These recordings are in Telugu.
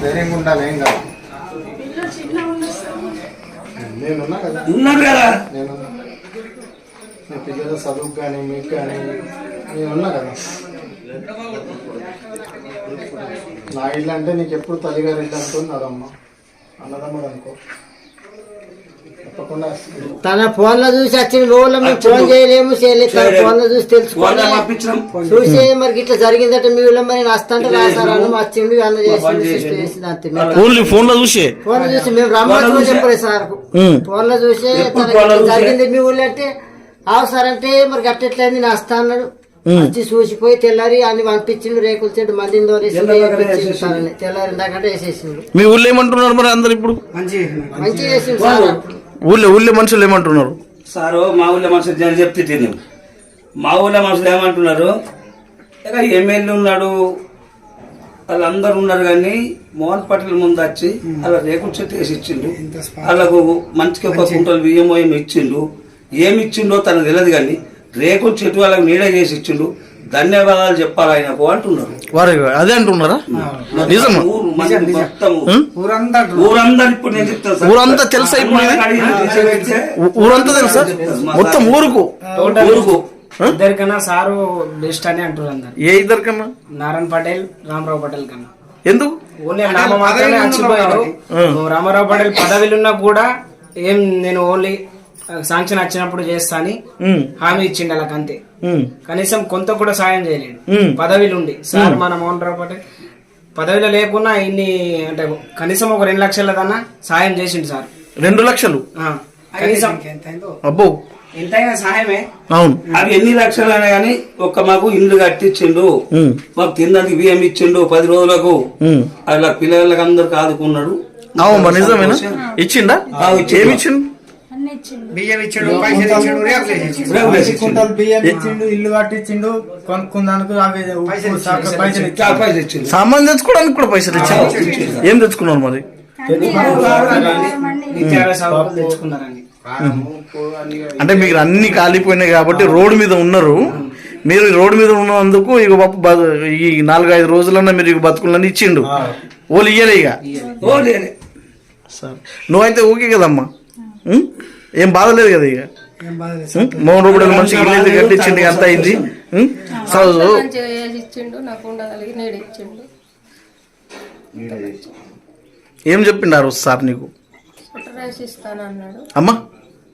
ధైర్యంగా ఉండాలి ఏం కాదు? నేనున్నా కదా? ఉన్నారు కదా నేను మీ పిల్లల చదువు కానీ మీకు కానీ నేనున్నా కదా. నా ఇల్లు అంటే నీకు ఎప్పుడు తల్లిగారి ఇల్లు అంటుంది అన్నదమ్ముడు అనుకో. తప్పకుండా తన ఫోన్లో చూసి వచ్చిన మేము ఫోన్ చేయలేము చేయలేదు తన ఫోన్లో చూసి తెలుసుకోవాలి వాళ్ళ చూసి మరి ఇట్లా జరిగిందట మీ ఊళ్ళో మరి వస్తుంటే రాసారని అన్న చేసింది అంతే. ఓన్లీ ఫోన్లో చూసే? ఫోన్లో చూసి మేము రమ్మని చెప్పలేదు సార్. ఫోన్లో చూసి? జరిగింది మీ ఊళ్ళో అంటే అవు సార్ అంటే మరి గట్టెట్లయింది నేను వస్తా అన్నాడు. వచ్చి చూసిపోయి తెల్లారి అన్ని పంపించిండు రేకుల చెట్టు మందిని. తెల్లారి ఇందాకంటే వేసేసిండు. మీ ఊళ్ళో ఏమంటున్నారు మరి అందరు ఇప్పుడు? మంచిగా చేసిండు. సార్. ఊళ్ళో ఊళ్ళో మనుషులు ఏమంటున్నారు? సారు మా ఊళ్ళో మనుషులు జనం చెప్తే నేను మా ఊళ్ళో మనుషులు ఏమంటున్నారు? ఇక ఎమ్మెల్యే ఉన్నాడు వాళ్ళందరూ ఉన్నారు కానీ మోహన్ పటేల్ ముందు వచ్చి అలా రేకుల చెట్టు వేసి ఇచ్చిండు. వాళ్ళకు మంచిగా ఒక కుంటలు బియ్యం ఏమి ఇచ్చిండు. ఏమి ఇచ్చిండో తనకు తెలియదు కానీ రేకుల చెట్టు వాళ్ళకి నీడ చేసి ఇచ్చిండు. ధన్యవాదాలు చెప్పాలి ఆయనకు అంటున్నారు. వారు అదే అంటున్నారా? ఊరందరూ ఇప్పుడు నేను చెప్తాను సార్. ఊరంతా తెలుసా ఇప్పుడు? ఊరంతా తెలుసా? మొత్తం ఊరుకు. ఊరుకు. ఇద్దరికన్నా సారు బెస్ట్ అని అంటారు అందరు. ఏ ఇద్దరు కన్నా నారాయణ పటేల్ రామారావు పటేల్ కన్నా. ఎందుకు? ఓన్లీ నామ మాత్రమే రామారావు పటేల్ పదవిలున్నా కూడా ఏం నేను ఓన్లీ శాంక్షన్ వచ్చినప్పుడు చేస్తా అని హామీ ఇచ్చిండు వాళ్ళకి అంతే. కనీసం కొంత కూడా సాయం చేయలేడు. ఉమ్. పదవిలుండి. సార్ మన మోహన్ రావు పటేల్ పదవిలో లేకున్నా ఇన్ని అంటే కనీసం ఒక రెండు లక్షల కన్నా సాయం చేసిండు సార్. రెండు లక్షలు? ఆ, కనీసం అబ్బో. ఎంతైనా సాయమే. అవును. అవి ఎన్ని లక్షలైనా కానీ ఒక్క మాకు ఇల్లు కట్టించిండు. మాకు తిన్నది బియ్యం ఇచ్చిండు పది రోజులకు. అలా పిల్లలకి అందరికి ఆదుకున్నాడు. అవును మరి నిజమేనా? ఇచ్చిండా? ఆ, ఇచ్చిండు. ఏమి ఇచ్చిండు బియ్యం ఇచ్చాడు. పైసలు ఇచ్చాడు. కుంటలు బియ్యం ఇచ్చిండు ఇల్లు కట్టించిండు కొనుక్కుందానికి అవి పైసలు ఇచ్చిండు. సామాన్ తెచ్చుకోవడానికి కూడా పైసలు ఇచ్చారు ఏం తెచ్చుకున్నారు మరి? అంటే మీరు అన్ని కాలిపోయినాయి కాబట్టి రోడ్డు మీద ఉన్నారు. మీరు ఈ రోడ్డు మీద ఉన్నందుకు ఇక ఈ నాలుగైదు రోజులన్నా మీరు ఇక బతుకులని ఇచ్చిండు. ఓళ్ళు ఇయ్యలే ఇక. ఓ లేలే. సరే. నువ్వైతే ఓకే కదమ్మా? ఏం బాధలేదు కదా ఇక? మోహన్ రూపాయలు మంచిగా ఇల్లు కట్టించిండు ఇక అంతా అయింది. ఏం చెప్పిండారు సార్ నీకు? అమ్మా.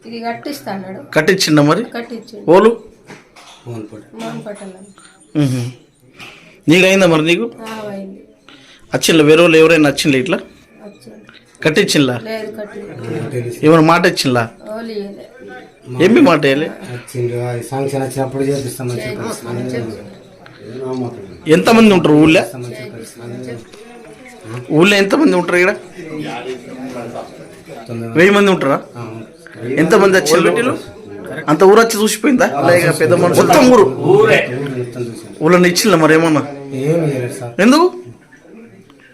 ఇది కట్టిస్తా అన్నాడు. కట్టించిండ మరి? ఓలు. నీకైందా మరి నీకు? వచ్చిండ్లా వేరే వాళ్ళు ఎవరైనా వచ్చిండ్లా ఇట్లా? వచ్చిండు కట్టించిండ్లా లేదు కట్టి ఏమైనా మాట ఇయ్యలే. ఏమి మాట శాంక్షన్ వచ్చినప్పుడు చేపిస్తామని ఎంతమంది ఉంటారు ఊళ్ళో? ఊళ్ళో ఎంతమంది ఉంటారు ఇక్కడ? వెయ్యి మంది ఉంటారా? ఎంతమంది వచ్చారు అంత ఊరు వచ్చి చూసిపోయిందా? లేక పెద్ద మనుషులు మొత్తం ఊరు. ఊళ్ళని ఇచ్చిందా మరి ఏమన్నా? ఎందుకు?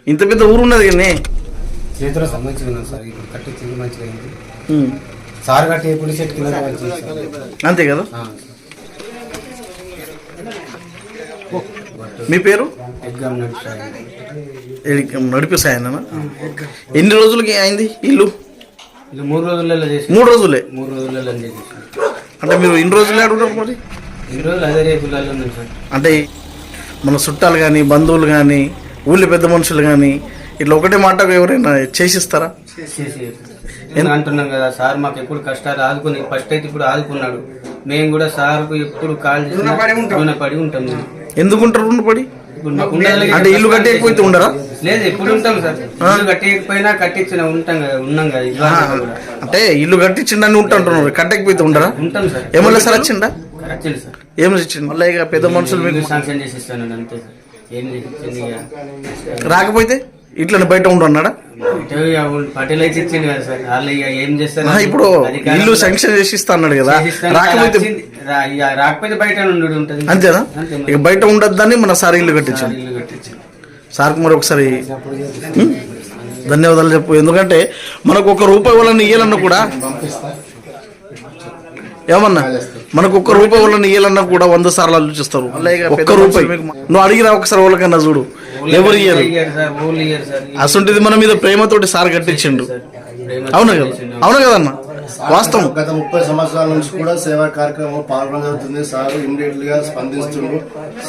ఇంత పెద్ద ఊరు ఉన్నది కానీ. చేతిలో సార్. ఇప్పుడు కట్టించింది మంచిగా అయింది. సార్ కట్టి ఎప్పుడు కింద. అంతే కదా? మీ పేరు? ఏడికి నడిపిస్తాయన్న ఎన్ని రోజులకి అయింది ఇల్లు? మూడు రోజులలో చేసి మూడు రోజులే? మూడు రోజులలో చేసి అంటే మీరు ఇన్ని రోజులు ఆడున్నారు మరి? రోజులు అదే సార్. అంటే మన చుట్టాలు కానీ బంధువులు కానీ ఊళ్ళో పెద్ద మనుషులు కానీ ఇట్లా ఒకటే మాటకు ఎవరైనా చేసిస్తారా? చేసి నేను అంటున్నాం కదా సార్ మాకు ఎప్పుడు కష్టాలు ఆదుకుని ఫస్ట్ అయితే ఇప్పుడు ఆదుకున్నాడు. మేము కూడా సార్కు ఎప్పుడు కాల్ రుణపడి ఉంటాం. మేము. రుణపడి? మాకు ఉండగలిగే అంటే ఇల్లు కట్టేయకపోతే ఉండరా? లేదు ఎప్పుడు ఉంటాం సార్. ఇల్లు కట్టేయకపోయినా కట్టించిన ఉంటాం కదా ఉన్నాం కదా అంటే ఇల్లు కట్టించిండని ఉంటుంటున్నారు కట్టకపోతే ఉండరా? ఉంటాం సార్. ఏమన్నా సార్ వచ్చిండా? సార్. ఏం ఇచ్చింది మళ్ళీ ఇక పెద్ద మనుషులు మీకు శాంక్షన్ చేసి ఇస్తాను అంతే సార్. ఏం రాకపోతే? ఇట్లా బయట ఉండన్నాడా అంటే ఇక పటేల్ అయితే ఇచ్చింది కదా సార్. వాళ్ళు ఇక ఏం చేస్తారు? ఆ, ఇప్పుడు ఇల్లు శాంక్షన్ చేసి ఇస్తా అన్నాడు కదా. రాకపోతే రాకపోతే బయట ఉండు ఉంటుంది. అంతేనా. ఇక బయట ఉండొద్దని మన సార్ ఇల్లు సార్ కట్టించాం ఇల్లు సార్కి మరి ఒకసారి? ధన్యవాదాలు చెప్పు. ఎందుకంటే మనకు ఒక రూపాయి వాళ్ళని ఇయ్యాలన్నా కూడా ఏమన్నా? మనకు ఒక్క రూపాయి వాళ్ళని ఇయ్యాలన్నా కూడా వంద సార్లు ఆలోచిస్తారు. ఒక్క రూపాయి. నువ్వు అడిగిరా ఒకసారి వాళ్ళకన్నా చూడు. ఎవరు ఇయ్యరు? సార్ అసంటిది మన మీద ప్రేమతోటి సార్ కట్టించిండు. అవునా కదా? అవునా కదన్న వాస్తవం. గత ముప్పై సంవత్సరాల నుంచి కూడా సేవా కార్యక్రమం పాల్గొనడం జరుగుతుంది. సార్ ఇమ్మీడియట్గా స్పందిస్తుండ్రు.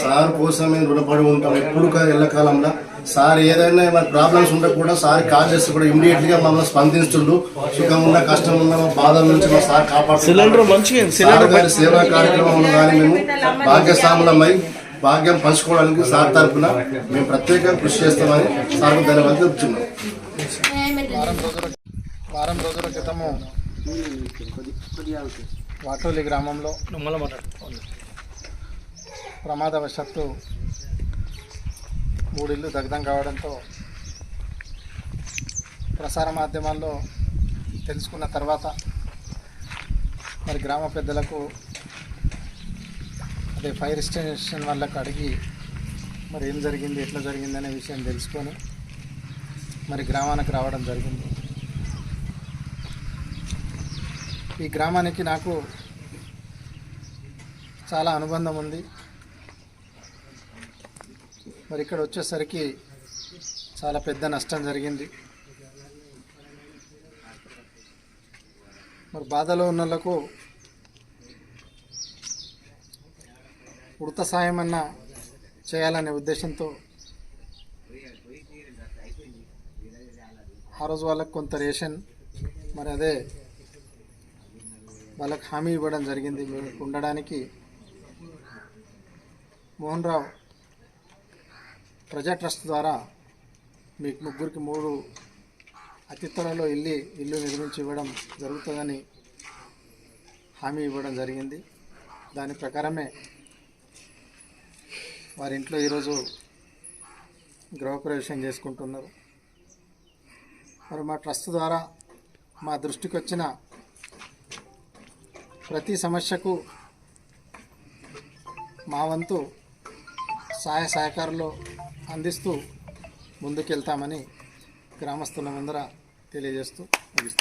సార్ కోసం మేము రుణపడి ఉంటాం. ఎప్పుడు ఎల్లకాలంలో. సార్ ఏదైనా మన ప్రాబ్లమ్స్ ఉంటే కూడా సార్ కాల్ చేస్తే కూడా ఇమ్మీడియట్గా మమ్మల్ని స్పందిస్తుండ్రు. సుఖం ఉన్న కష్టం ఉన్న మా బాధల నుంచి మా సార్ గారి సేవా కార్యక్రమంలో కానీ మేము భాగ్యస్వాములమై భాగ్యం పంచుకోవడానికి సార్ తరఫున మేము ప్రత్యేకంగా కృషి చేస్తామని సార్ ధన్యవాదాలు చెప్తున్నాం వారం రోజుల క్రితము వాటోలి గ్రామంలో ప్రమాదవశాత్తు మూడిళ్ళు దగ్ధం కావడంతో ప్రసార మాధ్యమాల్లో తెలుసుకున్న తర్వాత మరి గ్రామ పెద్దలకు అదే ఫైర్ స్టేషన్ వాళ్ళకి అడిగి మరి ఏం జరిగింది ఎట్లా జరిగింది అనే విషయం తెలుసుకొని మరి గ్రామానికి రావడం జరిగింది. ఈ గ్రామానికి నాకు చాలా అనుబంధం ఉంది. మరి ఇక్కడ వచ్చేసరికి చాలా పెద్ద నష్టం జరిగింది. మరి బాధలో ఉన్న ఉడత సాయం అన్న చేయాలనే ఉద్దేశంతో ఆ రోజు వాళ్ళకు కొంత రేషన్ మరి అదే వాళ్ళకు హామీ ఇవ్వడం జరిగింది. మీకు ఉండడానికి మోహన్ రావు ప్రజా ట్రస్ట్ ద్వారా మీకు ముగ్గురికి మూడు అతి త్వరలో ఇల్లు ఇల్లు నిర్మించి ఇవ్వడం జరుగుతుందని హామీ ఇవ్వడం జరిగింది. దాని ప్రకారమే వారి ఇంట్లో ఈరోజు గృహప్రవేశం చేసుకుంటున్నారు. మరి మా ట్రస్ట్ ద్వారా మా దృష్టికి వచ్చిన ప్రతి సమస్యకు మా వంతు సహాయ సహకారాలు అందిస్తూ ముందుకెళ్తామని గ్రామస్తుల ముందర తెలియజేస్తూ ముగిస్తాం